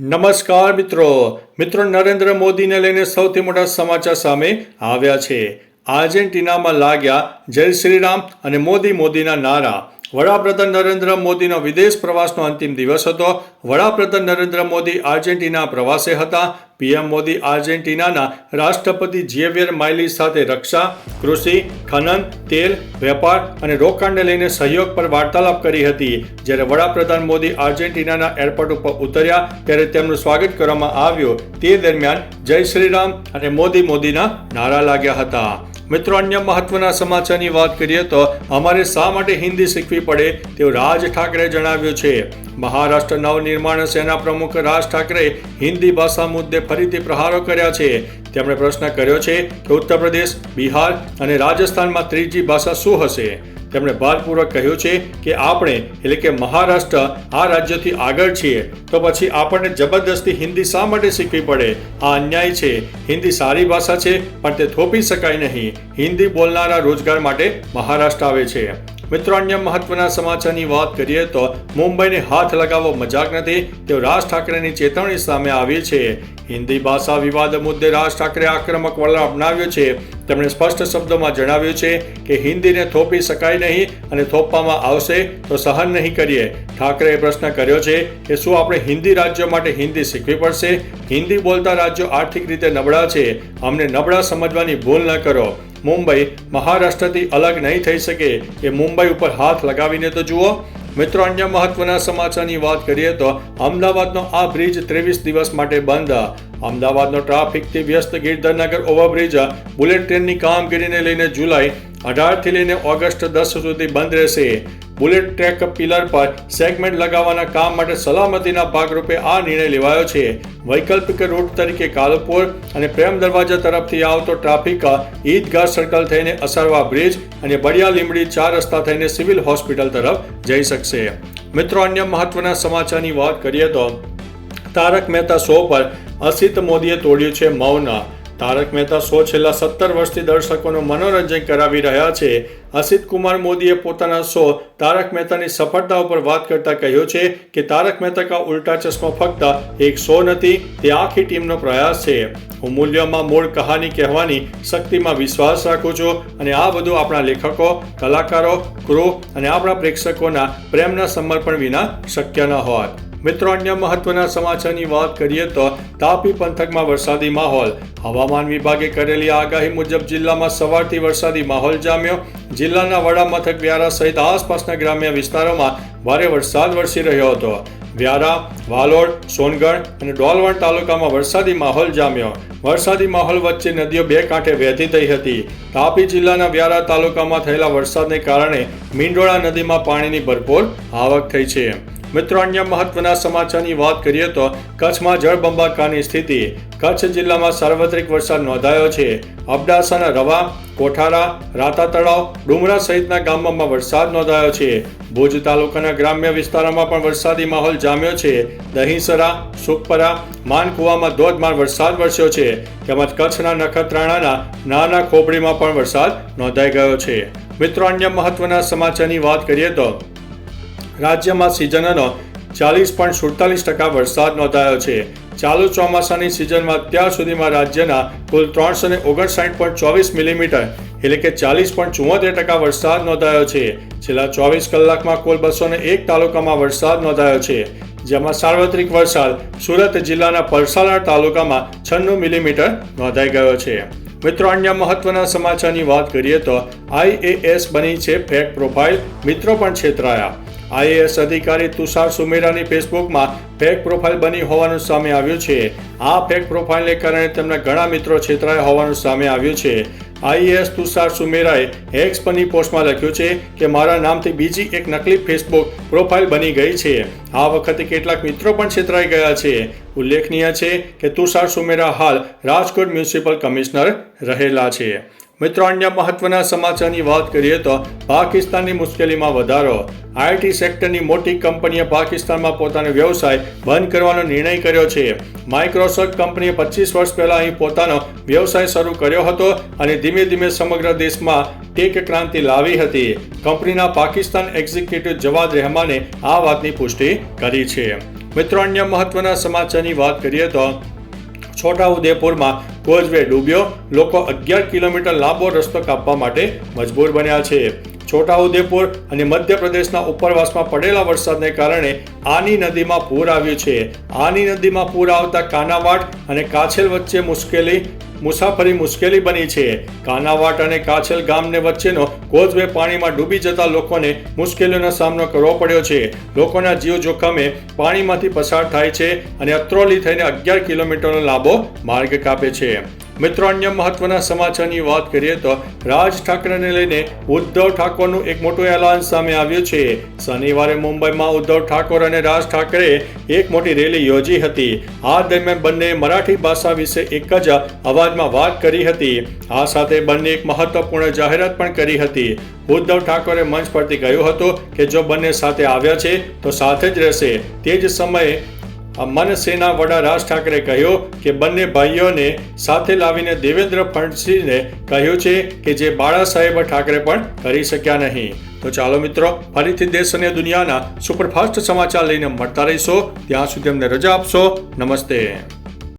નમસ્કાર મિત્રો. મિત્રો, નરેન્દ્ર મોદીને લઈને સૌથી મોટા સમાચાર સામે આવ્યા છે. આર્જેન્ટિનામાં લાગ્યા જય શ્રીરામ અને મોદી મોદીના નારા. વડાપ્રધાન નરેન્દ્ર મોદીનો વિદેશ પ્રવાસનો અંતિમ દિવસ હતો. વડાપ્રધાન નરેન્દ્ર મોદી આર્જેન્ટિના પ્રવાસે હતા. પીએમ મોદી આર્જેન્ટિનાના રાષ્ટ્રપતિ ઝિયેવિયર માઇલી સાથે રક્ષા, કૃષિ, ખનન, તેલ, વેપાર અને રોકાણને લઈને સહયોગ પર વાર્તાલાપ કરી હતી. જ્યારે વડાપ્રધાન મોદી આર્જેન્ટિનાના એરપોર્ટ ઉપર ઉતર્યા, ત્યારે તેમનું સ્વાગત કરવામાં આવ્યું. તે દરમિયાન જય શ્રીરામ અને મોદી મોદીના નારા લાગ્યા હતા. મિત્રો, અન્ય મહત્વના સમાચારની વાત કરીએ તો અમારે શા માટે હિન્દી શીખવી પડે તેવું રાજ ઠાકરે જણાવ્યું છે. મહારાષ્ટ્ર નવનિર્માણ સેના પ્રમુખ રાજ ઠાકરે હિન્દી ભાષા મુદ્દે ફરીથી પ્રહારો કર્યા છે. તેમણે પ્રશ્ન કર્યો છે કે ઉત્તર પ્રદેશ, બિહાર અને રાજસ્થાનમાં ત્રીજી ભાષા શું હશે? તેમણે ભારપૂર્વક કહ્યું છે કે આપણે, એટલે કે મહારાષ્ટ્ર, આ રાજ્યથી આગળ છીએ, તો પછી આપણને જબરદસ્તી હિન્દી શા માટે શીખવી પડે? આ અન્યાય છે. હિન્દી સારી ભાષા છે, પણ તે થોપી શકાય નહીં. હિન્દી બોલનારા રોજગાર માટે મહારાષ્ટ્ર આવે છે. મિત્રો, અન્ય મહત્વના સમાચારની વાત કરીએ તો મુંબઈને હાથ લગાવવો મજાક નથી, તેઓ રાજ ઠાકરેની ચેતવણી સામે આવી છે. હિન્દી ભાષા વિવાદ મુદ્દે રાજ ઠાકરે આક્રમક વલણ અપનાવ્યું છે. તેમણે સ્પષ્ટ શબ્દોમાં જણાવ્યું છે કે હિન્દીને થોપી શકાય નહીં અને થોપવામાં આવશે તો સહન નહીં કરીએ. ઠાકરેએ પ્રશ્ન કર્યો છે કે શું આપણે હિન્દી રાજ્યો માટે હિન્દી શીખવી પડશે? હિન્દી બોલતા રાજ્યો આર્થિક રીતે નબળા છે. અમને નબળા સમજવાની ભૂલ ન કરો. મુંબઈ મહારાષ્ટ્રથી અલગ નહીં થઈ શકે એ મુંબઈ ઉપર હાથ લગાવીને તો જુઓ. મિત્રો, અન્ય મહત્વના સમાચારની વાત કરીએ તો અમદાવાદનો આ બ્રિજ ત્રેવીસ દિવસ માટે બંધ. અમદાવાદનો ટ્રાફિકથી વ્યસ્ત ગીરધરનગર ઓવરબ્રિજ બુલેટ ટ્રેનની કામગીરીને લઈને જુલાઈ અઢારથી લઈને ઓગસ્ટ દસ સુધી બંધ રહેશે. બુલેટ ટ્રેક પિલર પર સેગમેન્ટ લગાવવાના કામ માટે સલામતીના ભાગરૂપે આ નિર્ણય લેવાયો છે. વૈકલ્પિક રૂટ તરીકે કાલુપુર અને પ્રેમ દરવાજા તરફથી આવતો ટ્રાફિક ઈદગાહ સર્કલ થઈને અસરવા બ્રિજ અને બળિયા લીમડી ચાર રસ્તા થઈને સિવિલ હોસ્પિટલ તરફ જઈ શકશે. મિત્રો, અન્ય મહત્વના સમાચારની વાત કરીએ તો તારક મહેતા શો પર અસિત મોદીએ તોડ્યું છે મૌન. તારક મહેતા શો છેલ્લા સત્તર વર્ષથી દર્શકોનું મનોરંજન કરાવી રહ્યા છે. અસિત કુમાર મોદીએ પોતાના શો તારક મહેતાની સફળતા ઉપર વાત કરતા કહ્યું છે કે તારક મહેતા કા ઉલ્ટા ચશ્મા ફક્ત એક શો નથી, તે આખી ટીમનો પ્રયાસ છે. હું મૂલ્યોમાં મૂળ કહાની કહેવાની શક્તિમાં વિશ્વાસ રાખું છું અને આ બધું આપણા લેખકો, કલાકારો, ક્રૂ અને આપણા પ્રેક્ષકોના પ્રેમના સમર્પણ વિના શક્ય ન હોત. મિત્રો, અન્ય મહત્વના સમાચારની વાત કરીએ તો તાપી પંથકમાં વરસાદી માહોલ. હવામાન વિભાગે કરેલી આગાહી મુજબ જિલ્લામાં સવારથી વરસાદી માહોલ જામ્યો. જિલ્લાના વડા મથક વ્યારા સહિત આસપાસના ગ્રામ્ય વિસ્તારોમાં ભારે વરસાદ વરસી રહ્યો હતો. વ્યારા, વાલોડ, સોનગઢ અને ડોલવણ તાલુકામાં વરસાદી માહોલ જામ્યો. વરસાદી માહોલ વચ્ચે નદીઓ બે કાંઠે વહેતી થઈ હતી. તાપી જિલ્લાના વ્યારા તાલુકામાં થયેલા વરસાદને કારણે મીંડોળા નદીમાં પાણીની ભરપૂર આવક થઈ છે. મિત્રો, અન્ય મહત્વના સમાચારની વાત કરીએ તો કચ્છમાં જળબંબાકારની સ્થિતિ. કચ્છ જિલ્લામાં સાર્વત્રિક વરસાદ નોંધાયો છે. અબડાસાના રવા, કોઠારા, રાતા તળાવ, ડુમરા સહિતના ગામોમાં વરસાદ નોંધાયો છે. ભુજ તાલુકાના ગ્રામ્ય વિસ્તારોમાં પણ વરસાદી માહોલ જામ્યો છે. દહીંસરા, સુખપરા, માનકુવામાં ધોધમાર વરસાદ વરસ્યો છે. તેમજ કચ્છના નખત્રાણાના નાના ખોપડીમાં પણ વરસાદ નોંધાઈ ગયો છે. મિત્રો, અન્ય મહત્વના સમાચારની વાત કરીએ તો રાજ્યમાં સિઝનનો ચાલીસ પોઈન્ટ સુડતાલીસ ટકા વરસાદ નોંધાયો છે. ચાલુ ચોમાસાની સિઝનમાં અત્યાર સુધીમાં રાજ્યના કુલ ત્રણસો ને ઓગણસાઠ પોઈન્ટ ચોવીસ મિલીમીટર, એટલે કે ચાલીસ પોઈન્ટ ચુમ્મોતેર ટકા વરસાદ નોંધાયો છે. છેલ્લા ચોવીસ કલાકમાં કુલ બસો ને એક તાલુકામાં વરસાદ નોંધાયો છે. જેમાં સાર્વત્રિક વરસાદ સુરત જિલ્લાના પરસાલા તાલુકામાં છન્નું મિલીમીટર નોંધાઈ ગયો છે. મિત્રો, અન્ય મહત્વના સમાચારની વાત કરીએ તો આઈએએસ બની છે ફેક પ્રોફાઇલ મિત્રો પણ છેતરાયા. આઈએએસ અધિકારી તુષાર સુમેરાની ફેસબુકમાં ફેક પ્રોફાઇલ બની હોવાનું સામે આવ્યું છે. આ ફેક પ્રોફાઇલને કારણે તેમના ઘણા મિત્રો છેતરાયા હોવાનું સામે આવ્યું છે. આઈએએસ તુષાર સુમેરાએ એક્સ પરની પોસ્ટમાં લખ્યું છે કે, મારા નામથી બીજી એક નકલી ફેસબુક પ્રોફાઇલ બની ગઈ છે. આ વખતે કેટલાક મિત્રો પણ છેતરાઈ ગયા છે. ઉલ્લેખનીય છે કે, તુષાર સુમેરા હાલ રાજકોટ મ્યુનિસિપલ કમિશનર રહેલા છે. મિત્રો, અન્ય મહત્વના સમાચારની વાત કરીએ તો પાકિસ્તાનની મુશ્કેલીમાં વધારો. આઈટી સેક્ટરની મોટી કંપનીએ પાકિસ્તાનમાં પોતાનો વ્યવસાય બંધ કરવાનો નિર્ણય કર્યો છે. માઇક્રોસોફ્ટ કંપનીએ પચીસ વર્ષ પહેલા અહીં પોતાનો વ્યવસાય શરૂ કર્યો હતો અને ધીમે ધીમે સમગ્ર દેશમાં ટેક ક્રાંતિ લાવી હતી. કંપનીના પાકિસ્તાન એક્ઝિક્યુટિવ જવાદ રહેમાને આ વાતની પુષ્ટિ કરી છે. મિત્રો, અન્ય મહત્વના સમાચારની વાત કરીએ તો છોટાઉદેપુરમાં કોઝવે ડૂબ્યો. લોકો અગિયાર કિલોમીટર લાંબો રસ્તો કાપવા માટે મજબૂર બન્યા છે. છોટાઉદેપુર અને મધ્યપ્રદેશના ઉપરવાસમાં પડેલા વરસાદને કારણે આની નદીમાં પૂર આવ્યું છે. આની નદીમાં પૂર આવતા કાનાવાટ અને કાછેલ વચ્ચે મુશ્કેલી, મુસાફરી મુશ્કેલી બની છે. કાનાવાટ અને કાછેલ ગામને વચ્ચેનો કોઝવે પાણીમાં ડૂબી જતા લોકોને મુશ્કેલીઓનો સામનો કરવો પડ્યો છે. લોકોના જીવ જોખમે પાણીમાંથી પસાર થાય છે અને અત્રોલી થઈને અગિયાર કિલોમીટરનો લાંબો માર્ગ કાપે છે. મિત્રો, અન્ય મહત્વના સમાચારની વાત કરીએ તો રાજ ઠાકરેને લઈને ઉદ્ધવ ઠાકોરનું એક મોટું એલાન સામે આવ્યું છે. શનિવારે મુંબઈમાં ઉદ્ધવ ઠાકોર અને રાજ ઠાકરે એક મોટી રેલી યોજી હતી. આ દરમિયાન બંને મરાઠી ભાષા વિશે એક જ અવાજમાં વાત કરી હતી. આ સાથે બંને એક મહત્વપૂર્ણ જાહેરાત પણ કરી હતી. ઉદ્ધવ ઠાકોરે મંચ પરથી કહ્યું હતું કે, જો બંને સાથે આવ્યા છે, તો સાથે જ રહેશે. તે જ સમયે મનસેના વડા રાજ ઠાકરે કહ્યું કે બંને ભાઈઓને સાથે લાવીને દેવેન્દ્ર ફડણવીસને કહ્યું છે કે જે બાળા સાહેબ ઠાકરે પણ કરી શક્યા નહીં. તો ચાલો મિત્રો, ફરીથી દેશ અને દુનિયાના સુપરફાસ્ટ સમાચાર લઈને મળતા રહીશો. ત્યાં સુધી અમને રજા આપશો. નમસ્તે.